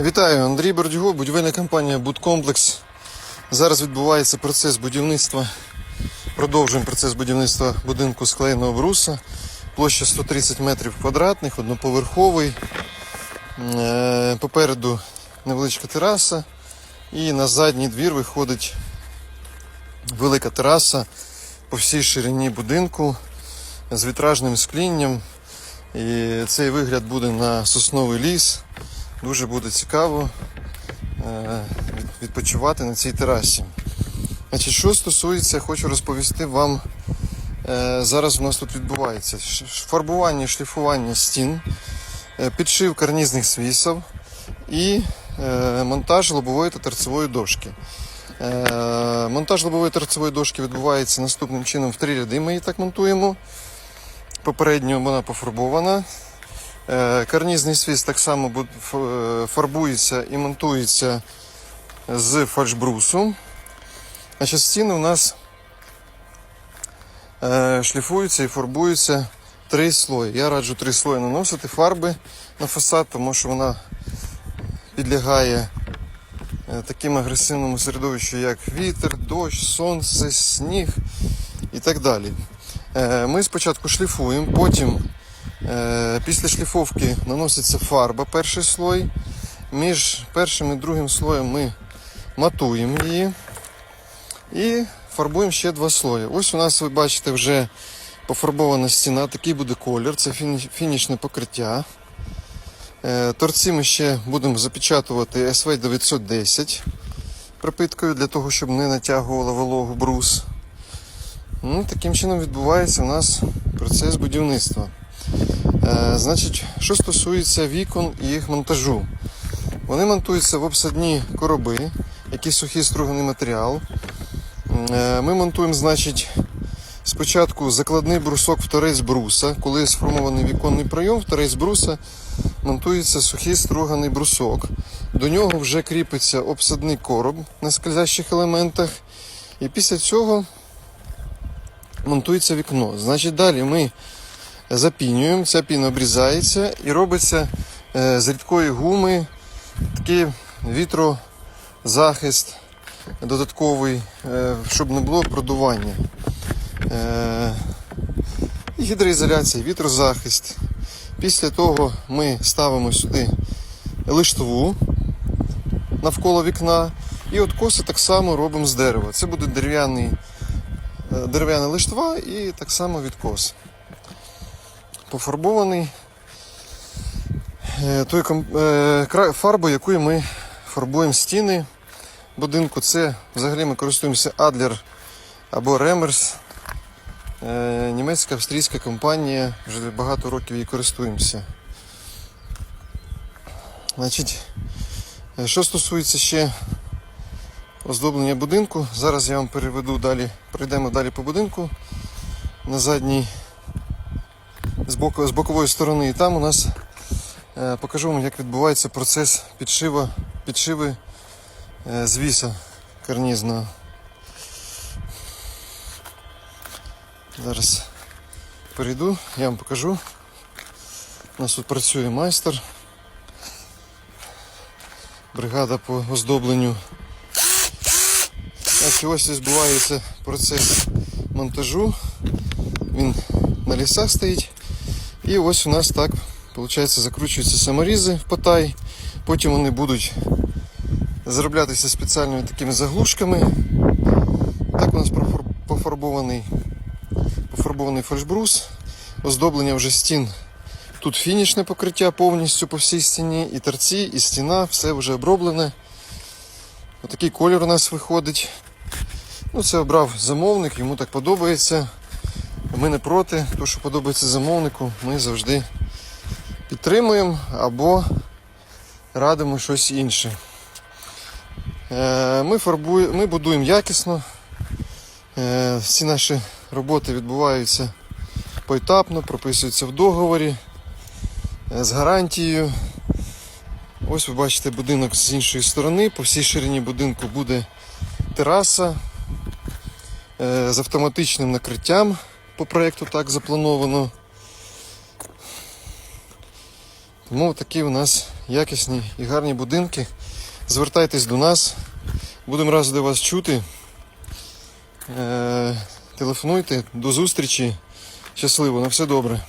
Вітаю, Андрій Бордюго, будівельна компанія Будкомплекс. Зараз відбувається процес будівництва. Продовжуємо процес будівництва будинку склеєного бруса. Площа 130 метрів квадратних, одноповерховий. Е, Попереду невеличка тераса. І на задній двір виходить велика тераса по всій ширині будинку з вітражним склінням. І цей вигляд буде на сосновий ліс. Дуже буде цікаво е, відпочивати на цій терасі. Значить, що стосується, хочу розповісти вам. е, Зараз у нас тут відбувається фарбування, шліфування стін, е, підшив карнізних свісів і монтаж лобової та торцевої дошки. Монтаж лобової торцевої дошки відбувається наступним чином в три ряди. Ми її так монтуємо. Попередньо вона пофарбована. Е, Карнізний свіс так само е, фарбується і монтується з фальшбрусу. Значить, стіни у нас е, шліфуються і фарбуються три слої. Я раджу три слої наносити фарби на фасад, тому що вона підлягає таким агресивному середовищу, як вітер, дощ, сонце, сніг і так далі. Ми спочатку шліфуємо, потім Після шліфовки наноситься фарба, перший слой. Між першим і другим слоєм ми матуємо її і фарбуємо ще два слої. Ось у нас ви бачите вже пофарбована стіна, такий буде колір, це фінішне покриття. Е, Торці ми ще будемо запечатувати SV 910 пропиткою для того, щоб не натягувала вологу брус. Ну, таким чином відбувається у нас процес будівництва. Е, Значить, що стосується вікон і їх монтажу, вони монтуються в обсадні короби, які сухий струганий матеріал. Е, Ми монтуємо, значить, спочатку закладний брусок в торець бруса. Коли сформований віконний прийом, в торець бруса монтується сухий струганий брусок. До нього вже кріпиться обсадний короб на скользящих елементах. І після цього монтується вікно. Значить, далі ми запінюємо, ця піна обрізається і робиться е, з рідкої гуми такий вітрозахист додатковий, е, щоб не було продування. Е, і гідроізоляція, вітрозахист. Після того ми ставимо сюди лиштву навколо вікна. І от коси так само робимо з дерева. Це буде дерев'яна лиштва і так само відкос пофарбований е, той е, фарбою, якою ми фарбуємо стіни будинку. Це взагалі ми користуємося Adler або Remers. Е, Німецька австрійська компанія, вже багато років її користуємося. Значить, що стосується ще оздоблення будинку, зараз я вам переведу далі, пройдемо далі по будинку на задній з, боку, з бокової сторони. І там у нас е, покажу вам, як відбувається процес підшива, підшиви е, звіса карнізного. Зараз перейду, я вам покажу. У нас тут працює майстер. Бригада по оздобленню. Так, ось відбувається процес монтажу. Він на лісах стоїть. І ось у нас так, виходить, закручуються саморізи в потай. Потім вони будуть зароблятися спеціальними такими заглушками. Так у нас пофарбований, пофарбований фальшбрус. Оздоблення вже стін. Тут фінішне покриття повністю по всій стіні, і торці, і стіна, все вже оброблене. Отакий колір у нас виходить. Ну, це обрав замовник, йому так подобається. Ми не проти, то що подобається замовнику, ми завжди підтримуємо або радимо щось інше. Е, Ми, фарбує, ми будуємо якісно. Е, Всі наші роботи відбуваються поетапно, прописуються в договорі е, з гарантією. Ось ви бачите будинок з іншої сторони. По всій ширині будинку буде тераса з автоматичним накриттям по проєкту так заплановано. Тому такі у нас якісні і гарні будинки, звертайтесь до нас. Будемо раді вас чути. Е, телефонуйте. До зустрічі. Щасливо, на все добре.